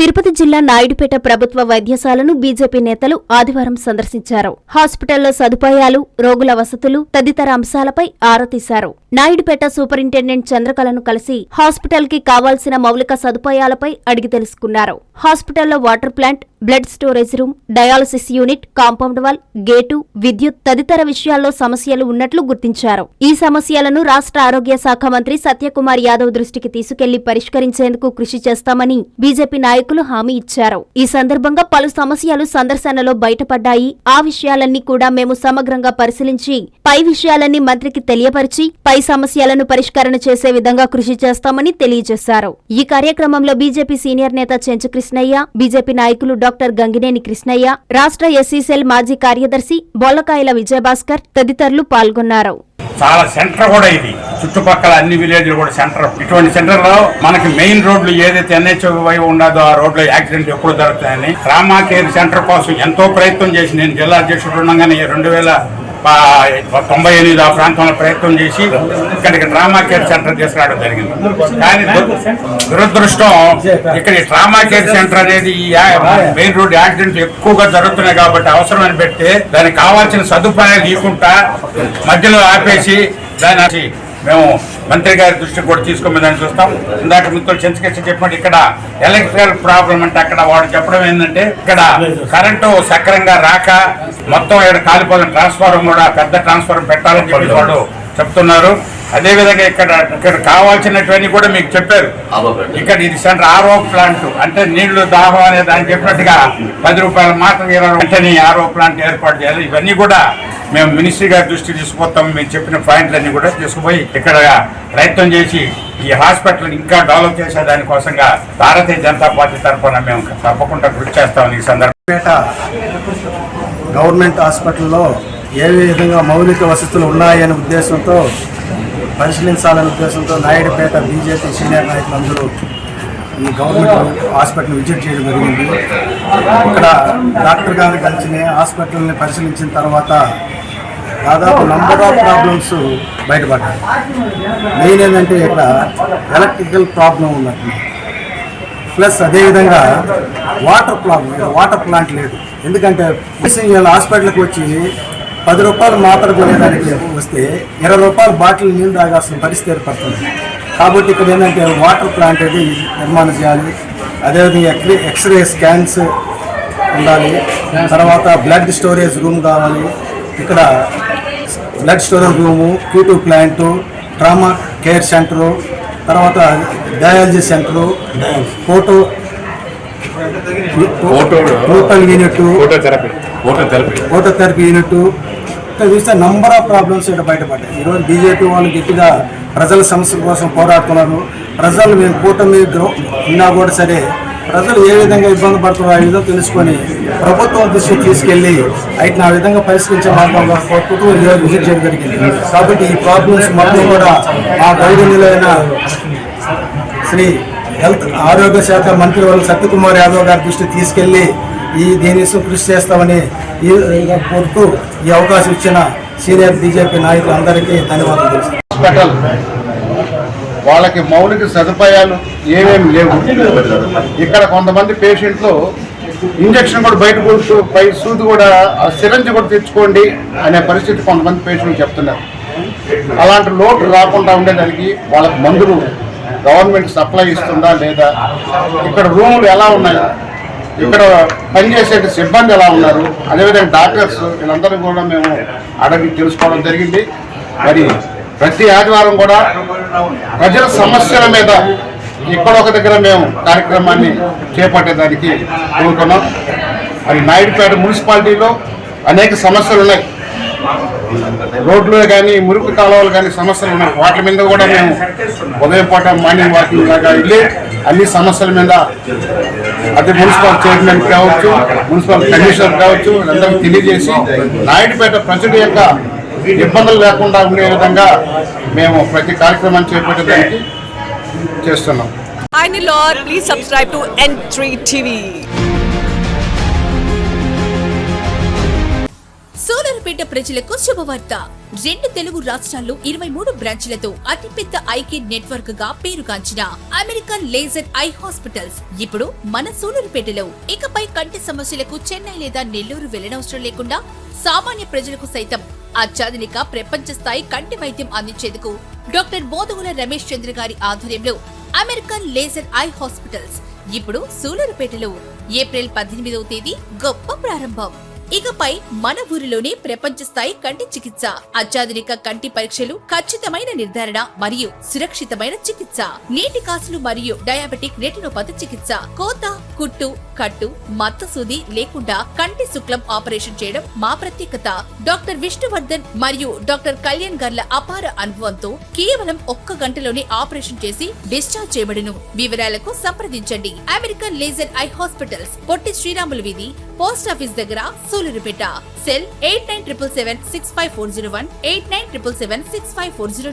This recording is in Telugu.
తిరుపతి జిల్లా నాయుడుపేట ప్రభుత్వ వైద్యశాలను బీజేపీ నేతలు ఆదివారం సందర్శించారు. హాస్పిటల్లో సదుపాయాలు రోగుల వసతులు తదితర అంశాలపై ఆరా తీశారు. నాయుడుపేట సూపరింటెండెంట్ చంద్రకళను కలిసి హాస్పిటల్కి కావాల్సిన మౌలిక సదుపాయాలపై అడిగి తెలుసుకున్నారు. హాస్పిటల్లో water plant blood storage room dialysis unit compound wall gate విద్యుత్ తదితర విషయాల్లో సమస్యలు ఉన్నట్లు గుర్తించారు. ఈ సమస్యలను రాష్ట్ర ఆరోగ్య శాఖ మంత్రి సత్యకుమార్ యాదవ్ దృష్టికి తీసుకెళ్ళి పరిష్కరించేందుకు కృషి చేస్తామని బీజేపీ నాయకులు హామీ ఇచ్చారు. ఈ సందర్భంగా పలు సమస్యలు సందర్శనలో బయటపడ్డాయి. ఆ విషయాలన్నీ కూడా మేము సమగ్రంగా పరిశీలించి పై విషయాలన్నీ మంత్రికి తెలియపరిచి పై సమస్యలను పరిష్కరణ చేసే విధంగా కృషి చేస్తామని తెలియజేశారు. ఈ కార్యక్రమంలో బీజేపీ సీనియర్ నేత చెంచు కృష్ణయ్య బీజేపీ నాయకులు డాక్టర్ గంగినేని కృష్ణయ్య రాష్ట్ర ఎస్సీసెల్ మాజీ కార్యదర్శి బొల్లకాయల విజయభాస్కర్ తదితరులు పాల్గొన్నారు. చాలా సెంటర్ కూడా ఇది. చుట్టుపక్కల అన్ని విలేజ్లు కూడా సెంటర్. ఇటువంటి సెంటర్లో మనకి మెయిన్ రోడ్లు ఏదైతే ఎన్హెచ్ వైపు ఉండదో ఆ రోడ్లో యాక్సిడెంట్ ఎప్పుడు జరుగుతాయని ట్రామా కేర్ సెంటర్ కోసం ఎంతో ప్రయత్నం చేసి నేను జిల్లా అధ్యక్షుడు ఉండగానే రెండు వేల తొంభై ఎనిమిది ఆ ప్రాంతంలో ప్రయత్నం చేసి ఇక్కడికి ట్రామా కేర్ సెంటర్ తీసుకురావడం జరిగింది. కానీ దురదృష్టం ఇక్కడ ఈ ట్రామా కేర్ సెంటర్ అనేది ఈ మెయిన్ రోడ్ యాక్సిడెంట్ ఎక్కువగా జరుగుతున్నాయి కాబట్టి అవసరమని పెడితే దానికి కావాల్సిన సదుపాయాలు ఇవ్వకుండా మధ్యలో ఆపేసి దాని మేము మంత్రి గారి దృష్టికి కూడా తీసుకోమని చూస్తాం. ఇందాక మిత్రులు చెంచుకేసి చెప్పినట్టు ఇక్కడ ఎలక్ట్రికల్ ప్రాబ్లం అంటే అక్కడ వాడు చెప్పడం ఏంటంటే ఇక్కడ కరెంటు సక్రంగా రాక మొత్తం ఇక్కడ కాలిపోయిన ట్రాన్స్ఫార్మర్ కూడా పెద్ద ట్రాన్స్ఫార్మర్ పెట్టాలని చెప్పి వాడు చెప్తున్నారు. అదే విధంగా ఇక్కడ ఇక్కడ కావాల్సినటువన్నీ కూడా మీకు చెప్పారు. ఇక్కడ ఇది సెంటర్ ఆర్ఓ ప్లాంట్. అంటే నీళ్ళు దాహం అనే దాన్ని చెప్పినట్టుగా పది రూపాయల మాత్రం ఇరవై వెంటనే ఆర్ఓ ప్లాంట్ ఏర్పాటు చేయాలి. ఇవన్నీ కూడా మేము మినిస్ట్రీ గారి దృష్టికి తీసుకుపోతాం మేము చెప్పిన పాయింట్లన్నీ కూడా తీసుకుపోయి ఇక్కడ ప్రయత్నం చేసి ఈ హాస్పిటల్ ఇంకా డెవలప్ చేసే దానికోసంగా భారతీయ జనతా పార్టీ తరఫున మేము తప్పకుండా కృషి చేస్తామని ఈ సందర్భంపేట గవర్నమెంట్ హాస్పిటల్లో ఏ విధంగా మౌలిక వసతులు ఉన్నాయనే ఉద్దేశంతో పరిశీలించాలనే ఉద్దేశంతో నాయుడుపేట బీజేపీ సీనియర్ నాయకులందరూ ఈ గవర్నమెంట్ హాస్పిటల్ విజిట్ చేయడం జరిగింది. ఇక్కడ డాక్టర్ గారు కలిసిన హాస్పిటల్ని పరిశీలించిన తర్వాత దాదాపు నంబర్ ఆఫ్ ప్రాబ్లమ్స్ బయటపడ్డాయి. మెయిన్ ఏంటంటే ఇక్కడ ఎలక్ట్రికల్ ప్రాబ్లం ఉన్నట్టు. ప్లస్ అదేవిధంగా వాటర్ ప్రాబ్లం వాటర్ ప్లాంట్ లేదు. ఎందుకంటే వీళ్ళ హాస్పిటల్కి వచ్చి పది రూపాయలు మాత్ర కొనేదానికి వస్తే ఇరవై రూపాయల బాటిల్ నీళ్ళు తాగాల్సిన పరిస్థితి ఏర్పడుతుంది. కాబట్టి ఇక్కడ ఏంటంటే వాటర్ ప్లాంట్ అనేది నిర్మాణం చేయాలి. అదేవిధంగా ఎక్స్రే ఎక్స్రే స్కాన్స్ ఉండాలి. తర్వాత బ్లడ్ స్టోరేజ్ రూమ్ కావాలి. ఇక్కడ బ్లడ్ స్టోరేజ్ రూము క్యూటూ ప్లాంటు ట్రామా కేర్ సెంటరు తర్వాత dialysis centre photo గ్లూకల్ unit phototherapy phototherapy phototherapy unit ఇంకా చూస్తే నంబర్ ఆఫ్ ప్రాబ్లమ్స్ ఇక్కడ బయటపడ్డాయి. ఈరోజు బీజేపీ వాళ్ళు గట్టిగా ప్రజల సమస్యల కోసం పోరాడుతున్నారు. ప్రజలు మేము కూటమి ఉన్నా కూడా సరే ప్రజలు ఏ విధంగా ఇబ్బంది పడుతున్నారో ఆ విధంగా తెలుసుకొని ప్రభుత్వం దృష్టికి తీసుకెళ్ళి అయితే ఆ విధంగా పరిష్కరించే మార్గంలో కోరుకుంటూ ఈరోజు విజిట్ చేయడం జరిగింది. కాబట్టి ఈ ప్రాబ్లమ్స్ మొత్తం కూడా మా గౌరవనీయులైన శ్రీ హెల్త్ ఆరోగ్య శాఖ మంత్రి వాళ్ళు సత్యకుమార్ యాదవ్ గారి దృష్టి తీసుకెళ్ళి ఈ దీని కృషి చేస్తామని ఈ ఈ కోరుతూ ఈ అవకాశం ఇచ్చిన సీనియర్ బీజేపీ నాయకులందరికీ ధన్యవాదాలు హాస్పిటల్ వాళ్ళకి మౌలిక సదుపాయాలు ఏమేమి లేవు. ఇక్కడ కొంతమంది పేషెంట్లు ఇంజక్షన్ కూడా బయట కొడుతూ పై సూది కూడా ఆ సిరంజ్ కూడా తెచ్చుకోండి అనే పరిస్థితి కొంతమంది పేషెంట్లు చెప్తున్నారు. అలాంటి లోటు రాకుండా ఉండేదానికి వాళ్ళకి మందులు గవర్నమెంట్ సప్లై ఇస్తుందా లేదా? ఇక్కడ రూములు ఎలా ఉన్నాయి? ఇక్కడ పనిచేసే సిబ్బంది ఎలా ఉన్నారు? అదేవిధంగా డాక్టర్స్ వీళ్ళందరూ కూడా మేము అడిగి తెలుసుకోవడం జరిగింది. మరి ప్రతి ఆదివారం కూడా ప్రజల సమస్యల మీద ఇక్కడ ఒక దగ్గర మేము కార్యక్రమాన్ని చేపట్టేదానికి కోరుకున్నాం. మరి నాయుడుపేట మున్సిపాలిటీలో అనేక సమస్యలు ఉన్నాయి. రోడ్లు కానీ మురుకు కాలువలు కానీ సమస్యలు ఉన్నాయి. వాటి మీద కూడా మేము ఉదయం పూట మార్నింగ్ వాకింగ్ లాగా వెళ్ళి అన్ని సమస్యల మీద అది మున్సిపల్ చైర్మన్ కావచ్చు మున్సిపల్ కమిషనర్ కావచ్చు అందరికి తెలియజేసి నాయుడుపేట ప్రజల యొక్క ఇబ్బందులు లేకుండా ఉండే విధంగా మేము ప్రతి కార్యక్రమాన్ని చేపట్టడానికి చేస్తున్నాం. Hi Nilor, please subscribe to N3 TV. Solar ప్రజలకు శుభవార్త. రెండు తెలుగు రాష్ట్రాల్లో ఇరవై మూడు బ్రాంచ్లతో అతిపెద్ద ఐకే నెట్వర్క్గా పేరుగాంచిన అమెరికన్ లేజర్ ఐ హాస్పిటల్స్ ఇప్పుడు మన సూలూరుపేటలో. ఇకపై కంటి సమస్యలకు చెన్నై లేదా నెల్లూరు వెళ్ళనవసరం లేకుండా సామాన్య ప్రజలకు సైతం అత్యాధునిక ప్రపంచ స్థాయి కంటి వైద్యం అందించేందుకు డాక్టర్ బోధగుల రమేష్ చంద్ర గారి ఆధ్వర్యంలో అమెరికన్ లేజర్ ఐ హాస్పిటల్స్ ఇప్పుడు సూలూరుపేటలో ఏప్రిల్ పద్దెనిమిదవ తేదీ గొప్ప ప్రారంభం. ఇకపై మన ఊరిలోనే ప్రపంచ స్థాయి కంటి చికిత్స అత్యాధునిక కంటి పరీక్షలు ఖచ్చితమైన నిర్ధారణ మరియు సురక్షితమైన చికిత్స నీటి కాసులు మరియు డయాబెటిక్ రెటినోపతి చికిత్స కోత కుట్టు కట్టు మత్తసూది లేకుండా కంటి శుక్లం ఆపరేషన్ చేయడం మా ప్రత్యేకత. డాక్టర్ విష్ణువర్ధన్ మరియు డాక్టర్ కళ్యాణ్ గర్ల అపార అనుభవంతో కేవలం ఒక్క గంటలోనే ఆపరేషన్ చేసి డిశ్చార్జ్ చేయబడును. వివరాలకు సంప్రదించండి. American laser eye hospitals Potti Sriramulu వీధి పోస్ట్ ఆఫీస్ దగ్గర Sullurpeta. Cell eight nine triple seven six five four zero one eight nine triple seven six five four zero